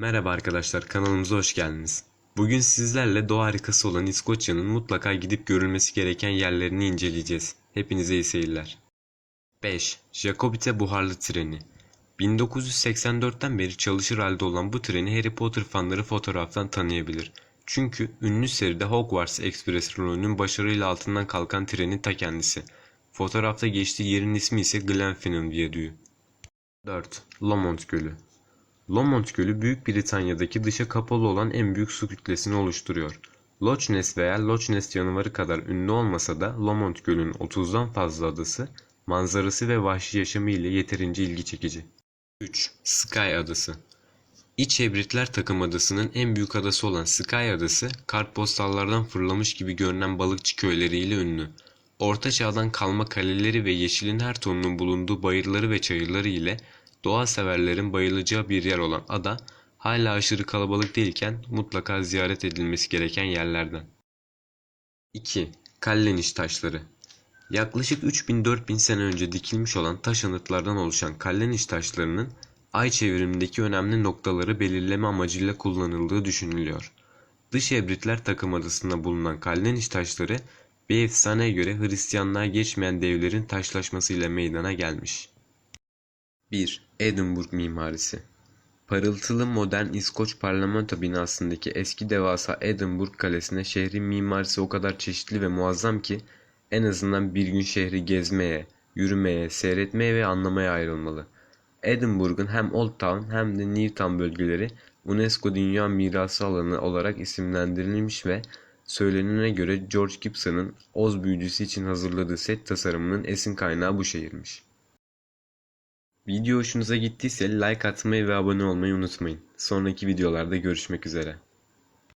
Merhaba arkadaşlar kanalımıza hoş geldiniz. Bugün sizlerle doğa harikası olan İskoçya'nın mutlaka gidip görülmesi gereken yerlerini inceleyeceğiz. Hepinize iyi seyirler. 5. Jacobite buharlı treni 1984'ten beri çalışır halde olan bu treni Harry Potter fanları fotoğraftan tanıyabilir. Çünkü ünlü seride Hogwarts Express rolünün başarıyla altından kalkan trenin ta kendisi. Fotoğrafta geçtiği yerin ismi ise Glenfinnan Viyadüğü. 4. Lomond Gölü Lomond Gölü Büyük Britanya'daki dışa kapalı olan en büyük su kütlesini oluşturuyor. Loch Ness veya Loch Ness canavarı kadar ünlü olmasa da Lomond Gölü'nün 30'dan fazla adası, manzarası ve vahşi yaşamı ile yeterince ilgi çekici. 3. Sky Adası İç Hebritler takım adasının en büyük adası olan Sky Adası, kartpostallardan fırlamış gibi görünen balıkçı köyleriyle ünlü. Orta çağdan kalma kaleleri ve yeşilin her tonunun bulunduğu bayırları ve çayırları ile doğa severlerin bayılacağı bir yer olan ada, hala aşırı kalabalık değilken mutlaka ziyaret edilmesi gereken yerlerden. 2. Kalleniş taşları Yaklaşık 3000-4000 sene önce dikilmiş olan taş anıtlardan oluşan Kalleniş taşlarının ay çevrimindeki önemli noktaları belirleme amacıyla kullanıldığı düşünülüyor. Dış Hebritler takım adasında bulunan Kalleniş taşları bir efsaneye göre Hristiyanlığa geçmeyen devlerin taşlaşmasıyla meydana gelmiş. 1. Edinburgh mimarisi Parıltılı modern İskoç parlamento binasındaki eski devasa Edinburgh Kalesi'ne şehrin mimarisi o kadar çeşitli ve muazzam ki en azından bir gün şehri gezmeye, yürümeye, seyretmeye ve anlamaya ayrılmalı. Edinburgh'un hem Old Town hem de New Town bölgeleri UNESCO Dünya Mirası alanı olarak isimlendirilmiş ve söylenene göre George Gibson'ın Oz büyücüsü için hazırladığı set tasarımının esin kaynağı bu şehirmiş. Video hoşunuza gittiyse like atmayı ve abone olmayı unutmayın. Sonraki videolarda görüşmek üzere.